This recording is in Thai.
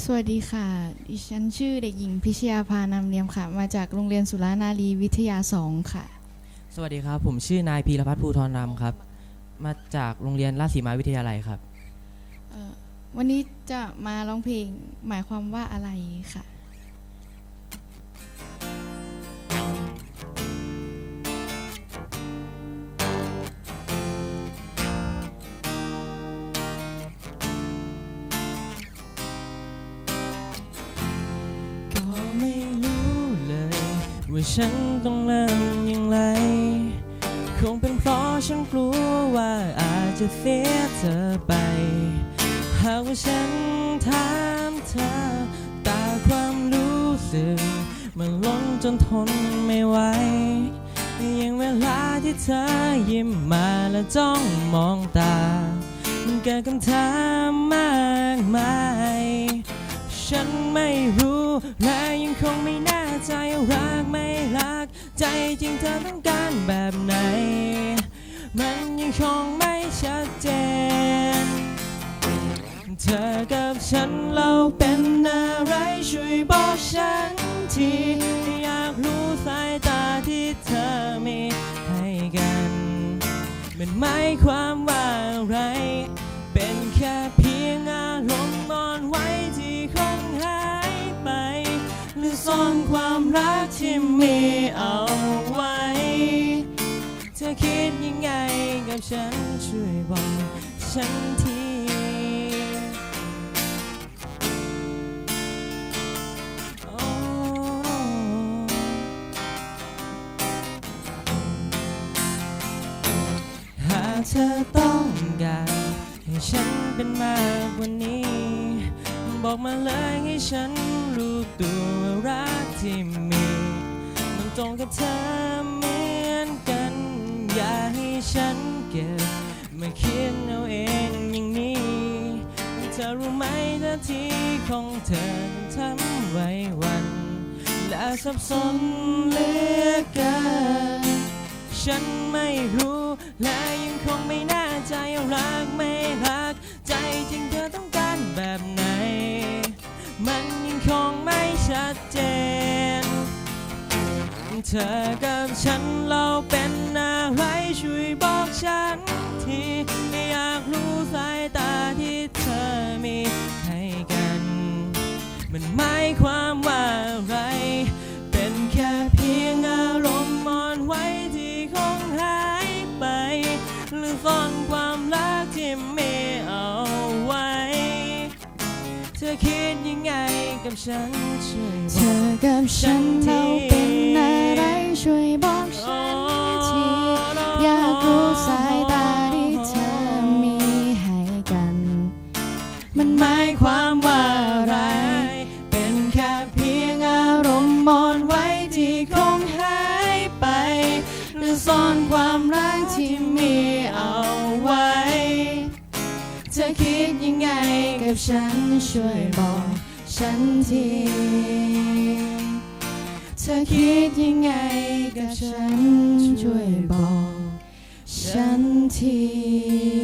สวัสดีค่ะ ดิฉันชื่อเด็กหญิงพิชยาภานามเนียมค่ะ มาจากโรงเรียนสุรานารีวิทยาสองค่ะ สวัสดีครับ ผมชื่อนายพีรพัฒน์ภูทรนำครับ มาจากโรงเรียนราชสีมาวิทยาลัยครับเอ่อวันนี้จะมาร้องเพลงหมายความว่าอะไรค่ะ ว่าฉันต้องเริ่มอย่างไร คงเป็นเพราะฉันกลัวว่าอาจจะเสียเธอไป หากว่าฉันถามเธอแตาความรู้สึก มันล้นจนทนไม่ไหวยังเวลาที่เธอยิ้มมาและจ้องมองตา มันเกิดคำถามมากมาย ฉันไม่รู้และยังคงไม่แน่ใจรักไร ใจจริงเธอต้องการแบบไหน มันยังคงไม่ชัดเจน เธอกับฉันเราเป็นอะไรช่วยบอกฉันทีอยากรู้สายตาที่เธอมีให้กัน มันหมายความว่าอะไร เป็นแค่เพียงอารมณ์อ่อนไหวที่คงหายไป หรือซ่อนความรักที่มีเอา ธอคิดยังไงกับฉันช่วยบอกฉันทีหากเธอต้องการให้ฉันเป็นมากกว่านี้ บอกมาเลยให้ฉันรู้ตัวรักที่มี มันตรงกับเธอ คิดเอาเองอย่างนี้ เธอรู้ไหมหน้าที่ของเธอทำไว้วัน และสับสนเหลือเกินฉันไม่รู้และยังคงไม่แน่ใจรักไม่รัก ใจจริงเธอต้อง ธอกับฉันเราเป็นอะไรช่วยบอกฉันทีอยากรู้สายตาที่เธอมีให้กัน มันหมายความว่าอะไร เป็นแค่เพียงอารมณ์อ่อนไหวที่คงหายไป หรือซ่อนความรักที่ไมีเอาไว้ เธอคิดยังไงกับฉันช่วยเธบอกอกับฉันเซ่อนความรักที่มีเอาไว้ เธอคิดยังไงกับฉันช่วยบอกฉันทีเธอคิดยังไงกับฉันช่วยบอกฉันที